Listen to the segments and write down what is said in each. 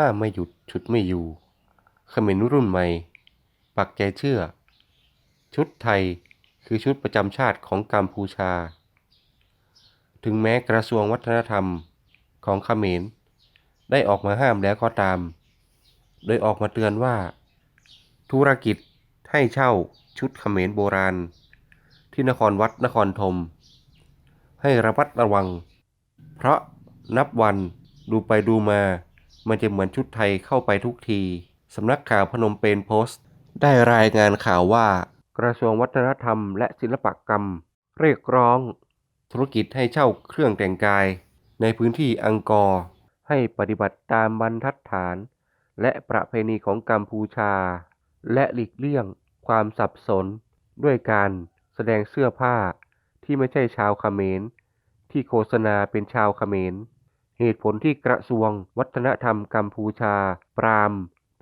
ห้ามไม่หยุดฉุดไม่อยู่เขมรรุ่นใหม่ ปักใจเชื่อ ชุดไทยคือชุดประจำชาติของกัมพูชา ถึงแม้กระทรวงวัฒนธรรมของเขมรได้ออกมาห้ามแล้วก็ตาม โดยออกมาเตือนว่า ธุรกิจให้เช่าชุดเขมรโบราณ ที่นครวัดนครธมให้ระมัดระวัง เพราะนับวันดูไปดูมา มันจะเหมือนชุดไทยเข้าไปทุกที สำนักข่าวพนมเปญโพสต์ ได้รายงานข่าวว่า กระทรวงวัฒนธรรมและศิลปกรรม เรียกร้อง ธุรกิจให้เช่าเครื่องแต่งกาย ในพื้นที่อังกอร์ให้ปฏิบัติตามบรรทัดฐาน และประเพณีของกัมพูชา และหลีกเลี่ยงความสับสน ด้วยการแสดงเสื้อผ้าที่ไม่ใช่ชาวเขมร ที่โฆษณาเป็นชาวเขมร เหตุผลที่กระทรวง วัฒนธรรมกัมพูชา ปราม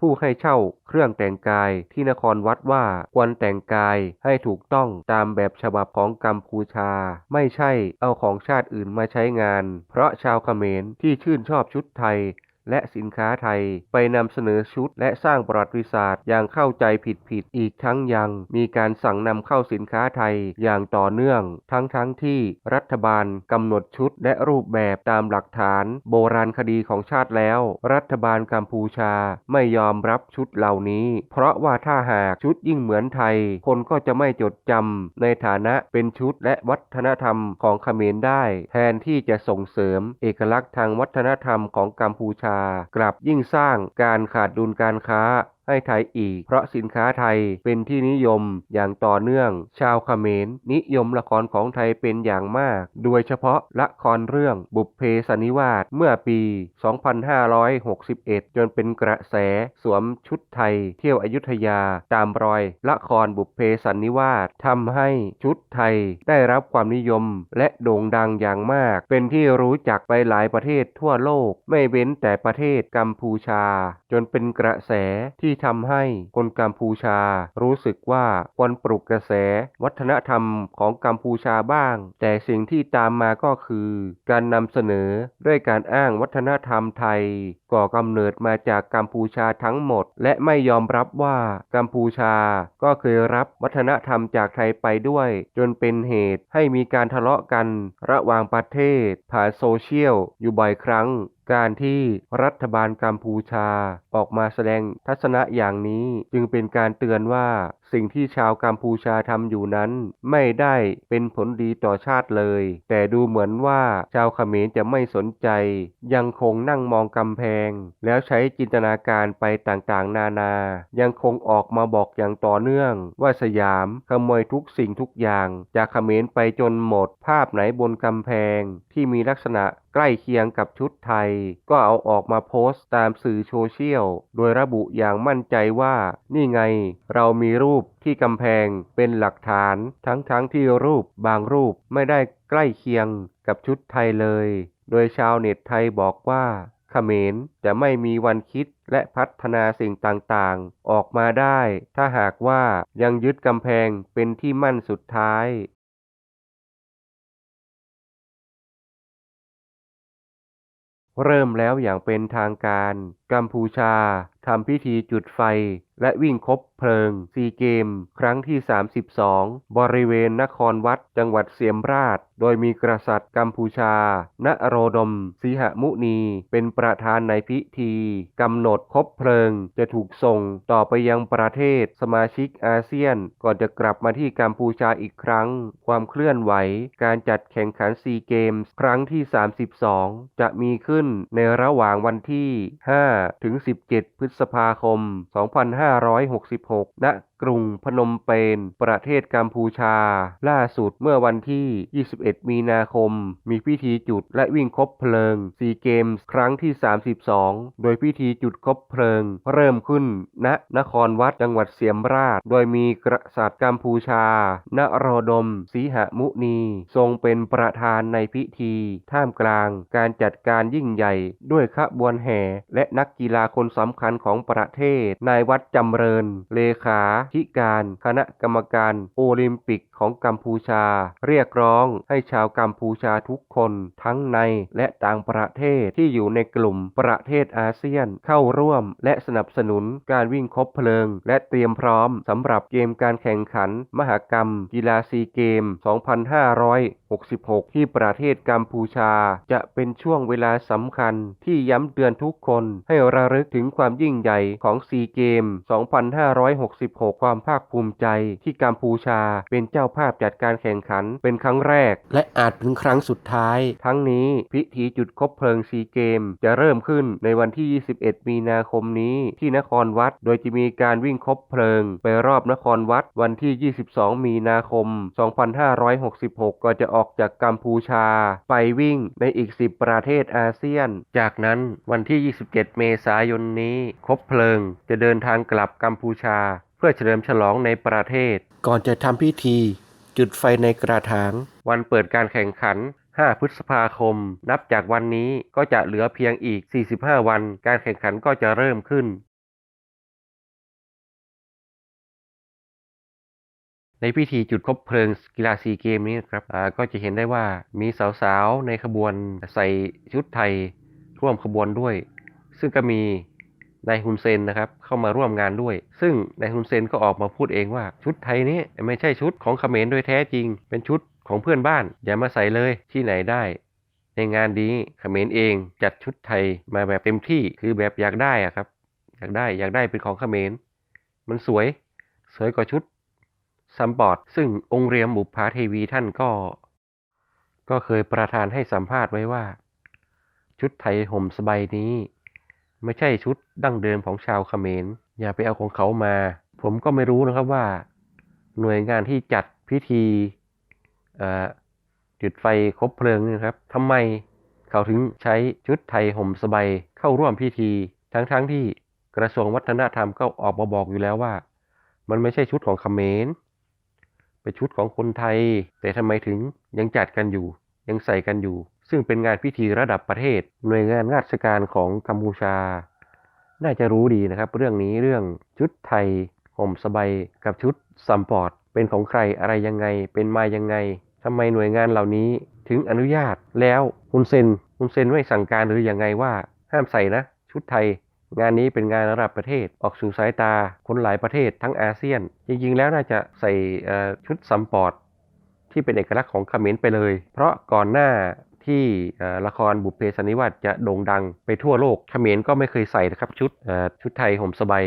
ผู้ให้เช่าเครื่องแต่งกายที่นครวัดว่าควรแต่งกายให้ถูกต้องตามแบบฉบับของกัมพูชา ไม่ใช่เอาของชาติอื่นมาใช้งาน เพราะชาวเขมรที่ชื่นชอบชุดไทย และสินค้าไทยไปนำเสนอชุด และสร้างประวัติศาสตร์อย่างเข้าใจผิดๆอีกทั้งยัง มีการสั่งนำเข้าสินค้าไทยอย่างต่อเนื่อง ทั้งๆทที่รัฐบาลกำหนดชุดและรูปแบบตามหลักฐาน โบราณคดีของชาติแล้ว รัฐบาลกัมพูชาไม่ยอมรับชุดเหล่านี้ เพราะว่าถ้าหากชุดยิ่งเหมือนไทย คนก็จะไม่จดจำในฐานะเป็นชุดและวัฒนธรรมของเขมรได้ แทนที่จะส่งเสริม เอกลักษณ์ทางวัฒนธรรมของกัมพูชากลับยิ่งสร้างการขาดดุลการค้า ให้ไทยอีก เพราะสินค้าไทยเป็นที่นิยมอย่างต่อเนื่อง ชาวเขมร นิยมละครของไทยเป็นอย่างมาก โดยเฉพาะละครเรื่องบุพเพสนิวาสเมื่อปี 2561 จนเป็นกระแสสวมชุดไทย เที่ยวอยุธยาตามรอย ละครบุพเพสนนิวาสทำให้ชุดไทยได้รับความนิยมและโด่งดังอย่างมาก เป็นที่รู้จักไปหลายประเทศทั่วโลก ไม่เว้นแต่ประเทศกัมพูชา จนเป็นกระแสที่ที่ทำให้คนกัมพูชารู้สึกว่าควรปลุกกระแส วัฒนธรรมของกัมพูชาบ้าง แต่สิ่งที่ตามมาก็คือ การนำเสนอด้วยการอ้างวัฒนธรรมไทย ก่อกำเนิดมาจากกัมพูชาทั้งหมด และไม่ยอมรับว่ากัมพูชาก็เคยรับวัฒนธรรมจากไทยไปด้วย จนเป็นเหตุให้มีการทะเลาะกันระหว่างประเทศ ผ่านโซเชียลอยู่บ่อยครั้งการที่รัฐบาลกัมพูชาออกมาแสดงทัศนะอย่างนี้จึงเป็นการเตือนว่า สิ่งที่ชาวกัมพูชาทำอยู่นั้น ไม่ได้เป็นผลดีต่อชาติเลย แต่ดูเหมือนว่าชาวเขมรจะไม่สนใจ ยังคงนั่งมองกำแพง แล้วใช้จินตนาการไปต่างๆ นานา ยังคงออกมาบอกอย่างต่อเนื่อง ว่าสยามขโมยทุกสิ่งทุกอย่าง จากเขมรไปจนหมดภาพไหนบนกำแพงที่มีลักษณะ ใกล้เคียงกับชุดไทย ก็เอาออกมาโพสต์ตามสื่อโซเชียล โดยระบุอย่างมั่นใจว่า นี่ไง เรามีรูปที่กำแพงเป็นหลักฐาน ทั้งๆทที่รูปบางรูปไม่ได้ใกล้เคียงกับชุดไทยเลย โดยชาวเน็ตไทยบอกว่าเขมรจะไม่มีวันคิดและพัฒนาสิ่งต่างๆ ออกมาได้ ถ้าหากว่ายังยึดกำแพงเป็นที่มั่นสุดท้าย เริ่มแล้วอย่างเป็นทางการกัมพูชาทำพิธีจุดไฟ และวิ่งคบเพลิงซีเกม ครั้งที่ 32 บริเวณนครวัดจังหวัดเสียมราช โดยมีกษัตริย์กัมพูชา ณโรดมสีหมุนี เป็นประธานในพิธีกำหนดคบเพลิงจะถูกส่งต่อไปยังประเทศสมาชิกอาเซียน ก่อนจะกลับมาที่กัมพูชาอีกครั้ง ความเคลื่อนไหว การจัดแข่งขันซีเกมส์ครั้งที่ 32 จะมีขึ้นในระหว่างวันที่ 5ถึง 17 พฤษภาคม 2566 ณ กรุงพนมเปญประเทศกัมพูชา ล่าสุดเมื่อวันที่ 21 มีนาคม มีพิธีจุดและวิ่งคบเพลิงซีเกมส์ครั้งที่ 32 โดยพิธีจุดคบเพลิง เริ่มขึ้น ณนครวัดจังหวัดเสียมราช โดยมีกษัตริย์กัมพูชา ณรดมสีหมุนี ทรงเป็นประธานในพิธี ท่ามกลางการจัดการยิ่งใหญ่ด้วยขบวนแห่ และนักกีฬาคนสำคัญของประเทศนายวัดจำเริญ เลขาธิการคณะกรรมการโอลิมปิกของกัมพูชา เรียกร้องให้ชาวกัมพูชาทุกคนทั้งในและต่างประเทศที่อยู่ในกลุ่มประเทศอาเซียนเข้าร่วม และสนับสนุนการวิ่งคบเพลิง และเตรียมพร้อมสำหรับเกมการแข่งขัน มหกรรม กีฬาซีเกม 2566 ที่ประเทศกัมพูชา จะเป็นช่วงเวลาสำคัญที่ย้ำเตือนทุกคนให้ระลึกถึงความยิ่งใหญ่ของซีเกม 2566ความภาคภูมิใจที่กัมพูชาเป็นเจ้าภาพจัดการแข่งขันเป็นครั้งแรก และอาจเป็นครั้งสุดท้าย ทั้งนี้พิธีจุดคบเพลิงซีเกม จะเริ่มขึ้นในวันที่ 21 มีนาคมนี้ที่นครวัด โดยจะมีการวิ่งคบเพลิง ไปรอบนครวัดวันที่ 22 มีนาคม 2566 ก็จะออกจากกัมพูชา ไปวิ่งในอีก 10 ประเทศอาเซียน จากนั้นวันที่ 27 เมษายนนี้คบเพลิงจะเดินทางกลับกัมพูชาเพื่อเฉลิมฉลองในประเทศ ก่อนจะทำพิธี จุดไฟในกระถาง วันเปิดการแข่งขัน 5 พฤษภาคม นับจากวันนี้ก็จะเหลือเพียงอีก 45 วัน การแข่งขันก็จะเริ่มขึ้น ในพิธีจุดคบเพลิงกีฬาซีเกมนี้นะครับอ่าก็จะเห็นได้ว่ามีสาวๆ ในขบวนใส่ชุดไทยร่วมขบวนด้วย ซึ่งก็มี นายฮุนเซนนะครับเข้ามาร่วมงานด้วย ซึ่งนายฮุนเซนก็ออกมาพูดเองว่าชุดไทยนี้ไม่ใช่ชุดของเขมรโดยแท้จริง เป็นชุดของเพื่อนบ้าน อย่ามาใส่เลยที่ไหนได้ ในงานนี้เขมรเองจัดชุดไทยมาแบบเต็มที่คือแบบอยากได้อะครับ อยากได้อยากได้เป็นของเขมรมันสวย สวยกว่าชุดซัมบอร์ดซึ่งองค์เรียมบุพภาเทวีท่านก็ ก็เคยประทานให้สัมภาษณ์ไว้ว่า ชุดไทยห่มสบายนี้ ไม่ใช่ชุดดั้งเดิมของชาวเขมร อย่าไปเอาของเขามา ผมก็ไม่รู้นะครับว่า หน่วยงานที่จัดพิธีจุดไฟคบเพลิงนี่นะครับทำไมเขาถึงใช้ชุดไทยห่มสบายเข้าร่วมพิธี ทั้งๆทที่กระทรวงวัฒนธรรมก็ออกมาบอกอยู่แล้วว่า มันไม่ใช่ชุดของเขมรเป็นชุดของคนไทย แต่ทำไมถึงยังจัดกันอยู่ ยังใส่กันอยู่ ซึ่งเป็นงานพิธีระดับประเทศ หน่วยงานราชการของกัมพูชา น่าจะรู้ดีนะครับ เรื่องนี้เรื่องชุดไทยห่มสบายกับชุดซัมปอร์ตเป็นของใครอะไรยังไง เป็นมายังไงทำไมหน่วยงานเหล่านี้ถึงอนุญาตแล้วฮุนเซนฮุนเซนไม่สั่งการหรืออยังไงว่า ห้ามใส่นะ ชุดไทย งานนี้เป็นงานระดับประเทศออกสู่สายตาคนหลายประเทศทั้งอาเซียน จริงๆ แล้วน่าจะใส่ชุดซัมปอร์ตที่เป็นเอกลักษณ์ของเขมรไปเลย เพราะก่อนหน้า ที่ละครบุพเพสันนิวาสจะโด่งดังไปทั่วโลกเขมรก็ไม่เคยใส่นะครับชุดชุดไทยห่มสบาย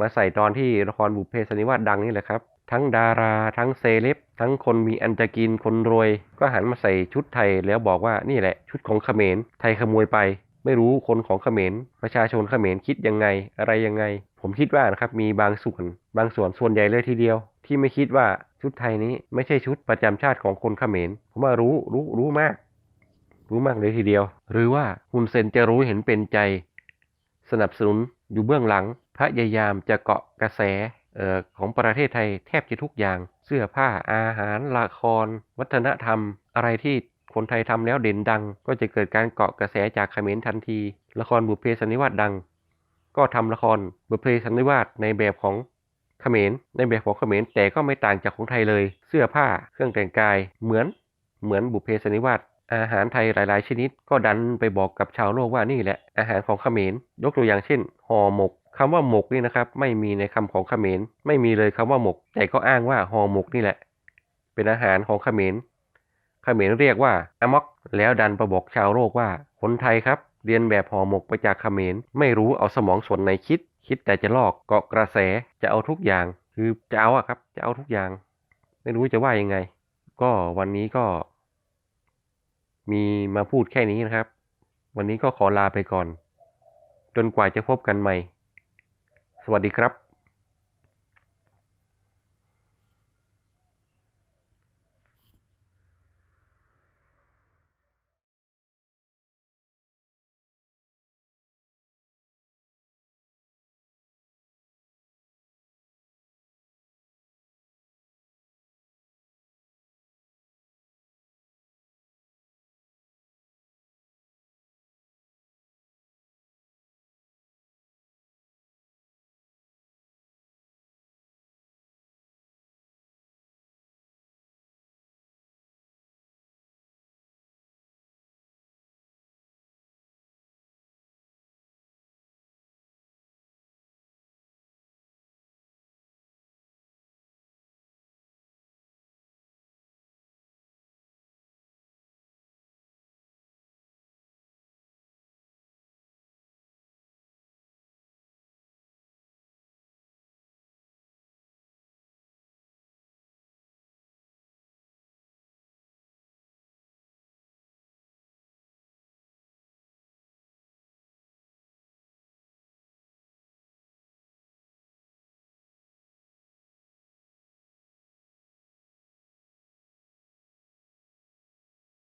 มาใส่ตอนที่ละครบุพเพสันนิวาสดังนี่แหละครับ ทั้งดาราทั้งเซเลบทั้งคนมีอันจะกินคนรวย ก็หันมาใส่ชุดไทยแล้วบอกว่านี่แหละชุดของเขมรไทยขโมยไป ไม่รู้คนของเขมรประชาชนเขมรคิดยังไงอะไรยังไง ผมคิดว่านะครับมีบางส่วนบางส่วนส่วนใหญ่เลยทีเดียว ที่ไม่คิดว่าชุดไทยนี้ไม่ใช่ชุดประจำชาติของคนเขมรผมว่ารู้รู้รู้มาก รู้มากเลยทีเดียว หรือว่าฮุนเซนจะรู้เห็นเป็นใจ สนับสนุนอยู่เบื้องหลัง พยายามจะเกาะกระแสออของประเทศไทยแทบจะทุกอย่าง เสื้อผ้าอาหารละคร วัฒนธรรม อะไรที่คนไทยทำแล้วเด่นดัง ก็จะเกิดการเกาะกระแสจากเขมรทันที ละครบุพเพสันนิวาสดัง ก็ทำละครบุพเพสันนิวาสในแบบของเขมรในแบบของเขมรแต่ก็ไม่ต่างจากของไทยเลย เสื้อผ้าเครื่องแต่งกายเหมือนเหมือนบุพเพสันนิวาส อาหารไทยหลาย ๆ ชนิด ก็ดันไปบอกกับชาวโลกว่านี่แหละอาหารของเขมร ยกตัวอย่างเช่นห่อหมกคำว่าหมกนี่นะครับไม่มีในคำของเขมร ไม่มีเลยคำว่าหมก แต่ก็อ้างว่าห่อหมกนี่แหละ เป็นอาหารของเขมรเขมรเรียกว่าอามอกแล้วดันไปบอกชาวโลกว่าคนไทยครับ เรียนแบบห่อหมกไปจากเขมร ไม่รู้เอาสมองส่วนไหนคิด คิดแต่จะลอกเกาะกระแสจะเอาทุกอย่าง คือจะเอาอะครับ จะเอาทุกอย่าง ไม่รู้จะว่ายังไง ก็วันนี้ก็ มีมาพูดแค่นี้นะครับ วันนี้ก็ขอลาไปก่อน จนกว่าจะพบกันใหม่ สวัสดีครับ